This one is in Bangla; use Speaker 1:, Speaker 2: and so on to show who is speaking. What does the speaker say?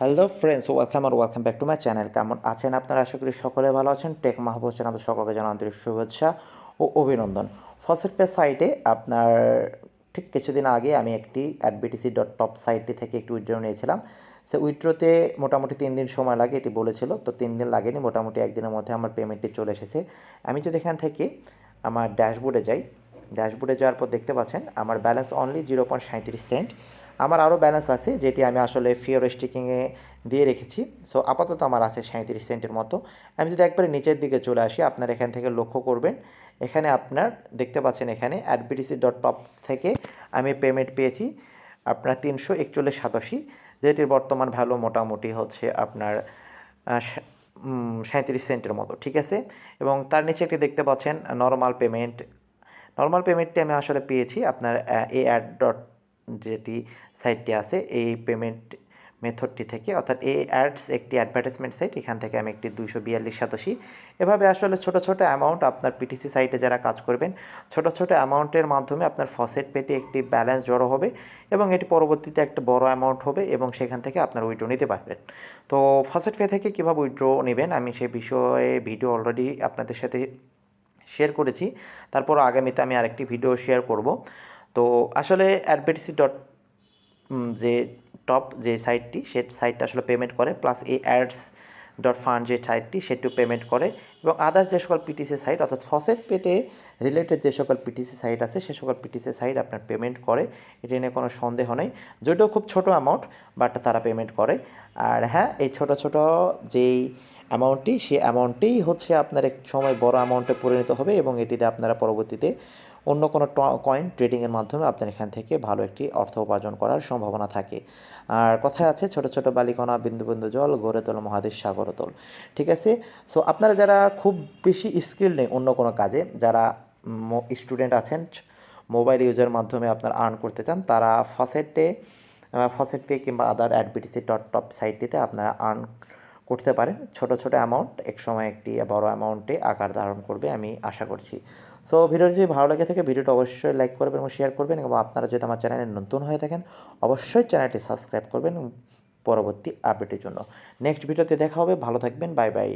Speaker 1: Hello friends welcome R welcome back to my channel কেমন আছেন আপনারা? আশা করি সকলে ভালো আছেন। টেক মাহবুব চ্যানেল সকলকে জানা শুভেচ্ছা ও অভিনন্দন। ফসেট পে সাইটে আপনার ঠিক কিছুদিন আগে আমি একটি অ্যাডবিটিসি ডট টপ সাইটটি থেকে একটি উইথড্র নিয়েছিলাম। সে উইড্রোতে মোটামুটি তিন দিন সময় লাগে, এটি বলেছিল। তো তিন দিন লাগেনি, মোটামুটি একদিনের মধ্যে আমার পেমেন্টটি চলে এসেছে। আমি যদি এখান থেকে আমার ড্যাশবোর্ডে যাই ড্যাশবোর্ডে যাওয়ার পর দেখতে পাচ্ছেন, আমার ব্যালেন্স অনলি জিরো পয়েন্ট সাঁত্রিশ সেন্ট আমার আরও ব্যালেন্স আছে, যেটি আমি আসলে ফিওর স্টিকিংয়ে দিয়ে রেখেছি। সো আপাতত আমার আছে সাঁত্রিশ সেন্টের মতো। আমি যদি একবারে নিচের দিকে চলে আসি, আপনার এখান থেকে লক্ষ্য করবেন। এখানে আপনার, দেখতে পাচ্ছেন এখানে অ্যাডবিটিসি ডট টপ থেকে আমি পেমেন্ট পেয়েছি আপনার তিনশো একচল্লিশ সাতাশি, যেটির বর্তমান ভ্যালু মোটামুটি হচ্ছে আপনার সাঁত্রিশ সেন্টের মতো, ঠিক আছে? এবং তার নিচে একটি দেখতে পাচ্ছেন নর্মাল পেমেন্ট নর্মাল পেমেন্টটি আমি আসলে পেয়েছি আপনার এ অ্যাড ডট যেটি সাইটটি আছে, এই পেমেন্ট মেথডটি থেকে, অর্থাৎ এ অ্যাডস একটি অ্যাডভার্টাইজমেন্ট সাইট এখান থেকে আমি একটি দুইশো বিয়াল্লিশ সাতাশি। এভাবে আসলে ছোটো ছোটো অ্যামাউন্ট আপনার পিটিসি সাইটে যারা কাজ করবেন, ছোট ছোট অ্যামাউন্টের মাধ্যমে আপনার ফসেট পেতে একটি ব্যালেন্স জড়ো হবে এবং এটি পরবর্তীতে একটা বড় অ্যামাউন্ট হবে এবং সেখান থেকে আপনার উইড্রো নিতে পারবেন। তো ফসেট পে থেকে কীভাবে উইড্রো নেবেন, আমি সেই বিষয়ে ভিডিও অলরেডি আপনাদের সাথে শেয়ার করেছি। তারপর আগামীতে আমি আরেকটি ভিডিও শেয়ার করব। তো আসলে অ্যাডভেটিসি ডট যে টপ যে সাইটটি সে সাইটটা আসলে পেমেন্ট করে প্লাস এই অ্যাডস ডট ফান্ড যে সাইটটি সেটিও পেমেন্ট করে এবং আদার্স যে সকল পিটিসি সাইট অর্থাৎ ফসেট পেতে রিলেটেড যে সকল পিটিসি সাইট আছে, সে সকল পিটিসি সাইট আপনার পেমেন্ট করে। এটি নিয়ে কোনো সন্দেহ নেই। যদিও খুব ছোট অ্যামাউন্ট বাট তারা পেমেন্ট করে। আর হ্যাঁ এই ছোট ছোট যেই অ্যামাউন্টটি সেই অ্যামাউন্টটিই হচ্ছে আপনার এক সময় বড় অ্যামাউন্টে পরিণত হবে এবং এটিতে আপনারা পরবর্তীতে অন্য কোনো কয়েন ট্রেডিংয়ের মাধ্যমে আপনার এখান থেকে ভালো একটি অর্থ উপার্জন করার সম্ভাবনা থাকে। আর কথায় আছে, ছোট ছোট বালিকণা, বিন্দু বিন্দু জল, গড়ে তোল, মহাদেশ, সাগর তোল। ঠিক আছে? সো আপনারা যারা খুব বেশি স্কিল নেই অন্য কোনো কাজে, যারা স্টুডেন্ট আছেন মোবাইল ইউজের মাধ্যমে আপনার আর্ন করতে চান, তারা ফসেটে ফসেট পে কিংবা আদার অ্যাডবিটিসি ডট টপ সাইটটিতে আপনারা আর্ন করতে পারেন। ছোট ছোট অ্যামাউন্ট এক সময় একটি বড় অ্যামাউন্টে আকার ধারণ করবে আমি আশা করছি। সো ভিডিওটি যদি ভালো লাগে থাকে, ভিডিওটা অবশ্যই লাইক করবেন এবং শেয়ার করবেন এবং আপনারা যদি আমার চ্যানেলে নতুন হয়ে থাকেন, অবশ্যই চ্যানেলটি সাবস্ক্রাইব করবেন পরবর্তী আপডেটের জন্য। নেক্সট ভিডিওতে দেখা হবে। ভালো থাকবেন। Bye bye